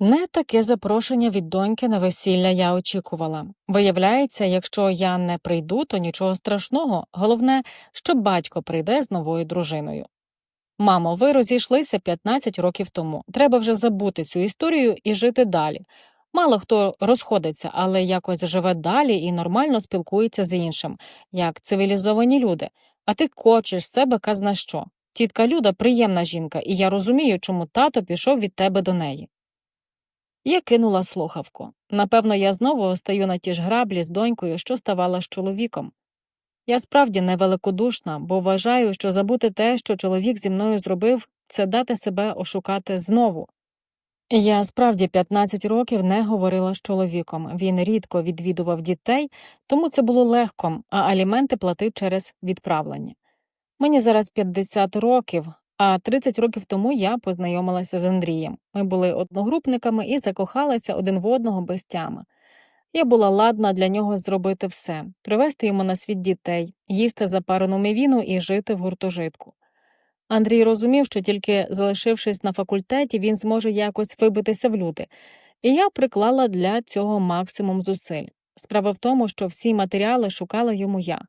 Не таке запрошення від доньки на весілля я очікувала. Виявляється, якщо я не прийду, то нічого страшного. Головне, що батько прийде з новою дружиною. Мамо, ви розійшлися 15 років тому. Треба вже забути цю історію і жити далі. Мало хто розходиться, але якось живе далі і нормально спілкується з іншим, як цивілізовані люди. А ти кочеш себе казна що. Тітка Люда приємна жінка, і я розумію, чому тато пішов від тебе до неї. Я кинула слухавку. Напевно, я знову стаю на ті ж граблі з донькою, що ставала з чоловіком. Я справді невеликодушна, бо вважаю, що забути те, що чоловік зі мною зробив, це дати себе ошукати знову. Я справді 15 років не говорила з чоловіком. Він рідко відвідував дітей, тому це було легко, а аліменти платив через відправлення. Мені зараз 50 років, а 30 років тому я познайомилася з Андрієм. Ми були одногрупниками і закохалися один в одного без тями. Я була ладна для нього зробити все привезти йому на світ дітей, їсти запарену мівіну і жити в гуртожитку. Андрій розумів, що тільки залишившись на факультеті, він зможе якось вибитися в люди, і я приклала для цього максимум зусиль. Справа в тому, що всі матеріали шукала йому я,